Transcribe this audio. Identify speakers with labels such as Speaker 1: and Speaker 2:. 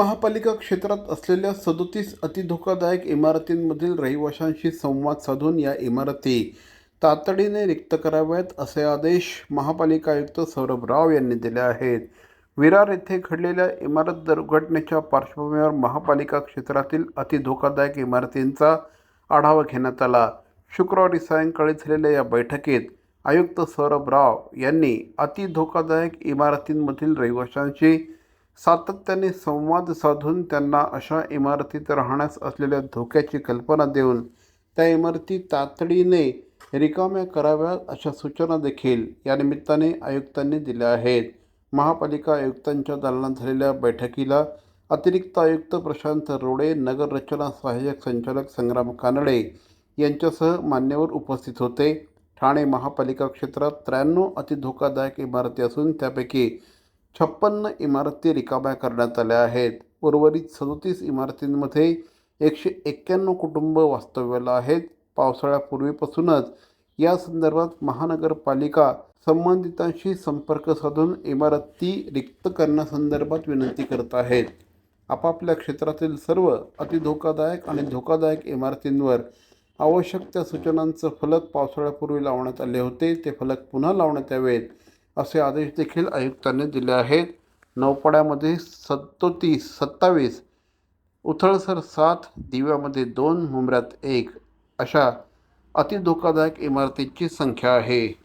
Speaker 1: महापालिका क्षेत्रात असलेल्या सदोतीस अतिधोकादायक इमारतींमधील रहिवाशांशी संवाद साधून या इमारती तातडीने रिक्त कराव्यात असे आदेश महापालिका आयुक्त सौरभ राव यांनी दिले आहेत. विरार येथे घडलेल्या इमारत दुर्घटनेच्या पार्श्वभूमीवर महापालिका क्षेत्रातील अतिधोकादायक इमारतींचा आढावा घेण्यात आला. शुक्रवारी सायंकाळी झालेल्या या बैठकीत आयुक्त सौरभ राव यांनी अतिधोकादायक इमारतींमधील रहिवाशांशी सातत्याने संवाद साधून त्यांना अशा इमारतीत राहण्यास असलेल्या धोक्याची कल्पना देऊन त्या इमारती तातडीने रिकाम्या कराव्यात अशा सूचना देखील या निमित्ताने आयुक्तांनी दिल्या आहेत. महापालिका आयुक्तांच्या दालनात झालेल्या बैठकीला अतिरिक्त आयुक्त प्रशांत रोडे नगररचना सहाय्यक संचालक संग्राम कानडे यांच्यासह मान्यवर उपस्थित होते. ठाणे महापालिका क्षेत्रात त्र्याण्णव अतिधोकादायक इमारती असून त्यापैकी छप्पन्न इमारती रिकाम्या करण्यात आल्या आहेत. उर्वरित सदोतीस इमारतींमध्ये एकशे एक्क्याण्णव कुटुंब वास्तव्याला आहेत. पावसाळ्यापूर्वीपासूनच या संदर्भात महानगरपालिका संबंधितांशी संपर्क साधून इमारती रिक्त करण्यासंदर्भात विनंती करत आहेत. आपापल्या क्षेत्रातील सर्व अतिधोकादायक आणि धोकादायक इमारतींवर आवश्यक त्या सूचनांचं फलक पावसाळ्यापूर्वी लावण्यात आले होते. ते फलक पुन्हा लावण्यात यावेत. असे आदेश देखील आयुक्तांनी दिले आहेत. नौपाड्यामध्ये सत्तोतीस सत्तावीस उथळसर सात दिव्यामध्ये दोन मुंबऱ्यात एक अशा अतिधोकादायक इमारतींची संख्या आहे.